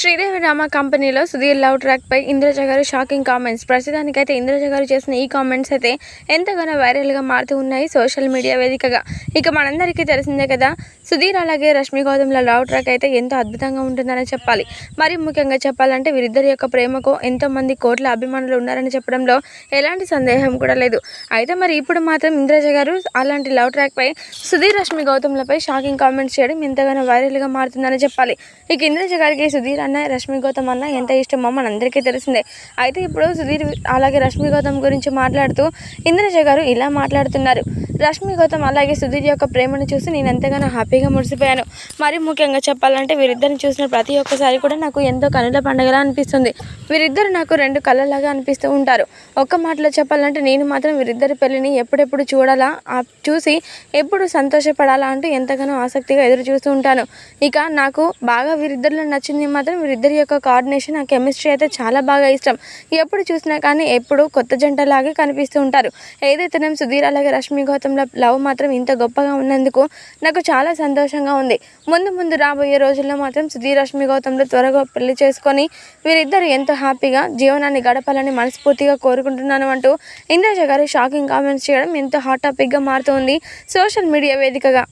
Sridevi drama కంపెనీలో Sudheer love track పై Indraja garu shocking comments. ప్రస్తుతానికైతే ఇంద్రజ గారు చేసిన ఈ కామెంట్స్ అయితే ఎంతగానో వైరల్గా మారుతూ ఉన్నాయి సోషల్ మీడియా వేదికగా. ఇక మనందరికీ తెలిసిందే కదా సుధీర్ అలాగే రష్మి గౌతమ్ల లవ్ ట్రాక్ అయితే ఎంతో అద్భుతంగా ఉంటుందని చెప్పాలి. మరి ముఖ్యంగా చెప్పాలంటే వీరిద్దరి యొక్క ప్రేమకు ఎంతో మంది కోట్ల అభిమానులు ఉన్నారని చెప్పడంలో ఎలాంటి సందేహం కూడా లేదు. అయితే మరి ఇప్పుడు మాత్రం ఇంద్రజ గారు అలాంటి లవ్ ట్రాక్ పై సుధీర్ రష్మి గౌతమ్లపై షాకింగ్ కామెంట్స్ చేయడం ఎంతగానో వైరల్గా మారుతుందని చెప్పాలి. ఇక ఇంద్రజ గారికి సుధీర్ అన్న రష్మి గౌతమ్ అన్న ఎంత ఇష్టమో మనందరికీ తెలిసిందే. అయితే ఇప్పుడు సుధీర్ అలాగే రష్మి గౌతమ్ గురించి మాట్లాడుతూ ఇంద్రజ గారు ఇలా మాట్లాడుతున్నారు. రష్మి గౌతమ్ అలాగే సుధీర్ యొక్క ప్రేమను చూసి నేను ఎంతగానో హ్యాపీగా మురిసిపోయాను. మరి ముఖ్యంగా చెప్పాలంటే వీరిద్దరిని చూసిన ప్రతి ఒక్కసారి కూడా నాకు ఎంతో కనుల పండగలా అనిపిస్తుంది. వీరిద్దరు నాకు రెండు కళ్ళలాగా అనిపిస్తూ ఉంటారు. ఒక్క మాటలో చెప్పాలంటే నేను మాత్రం వీరిద్దరి పెళ్ళిని ఎప్పుడెప్పుడు చూడాలా చూసి ఎప్పుడు సంతోషపడాలా అంటూ ఎంతగానో ఆసక్తిగా ఎదురు చూస్తూ ఉంటాను. ఇక నాకు బాగా వీరిద్దరిలో నచ్చింది మాత్రం మాత్రం వీరిద్దరి యొక్క కోఆర్డినేషన్ ఆ కెమిస్ట్రీ అయితే చాలా బాగా ఇష్టం. ఎప్పుడు చూసినా కానీ ఎప్పుడు కొత్త జంటలాగే కనిపిస్తూ ఉంటారు. ఏదైతే నేను సుధీర్ అలాగే రష్మి గౌతమ్ల లవ్ మాత్రం ఇంత గొప్పగా ఉన్నందుకు నాకు చాలా సంతోషంగా ఉంది. ముందు ముందు రాబోయే రోజుల్లో మాత్రం సుధీర్ రష్మి గౌతమ్లు త్వరగా పెళ్ళి చేసుకొని వీరిద్దరు ఎంతో హ్యాపీగా జీవనాన్ని గడపాలని మనస్ఫూర్తిగా కోరుకుంటున్నాను అంటూ ఇంద్రజ గారు షాకింగ్ కామెంట్స్ చేయడం ఎంతో హాట్ టాపిక్గా మారుతుంది సోషల్ మీడియా వేదికగా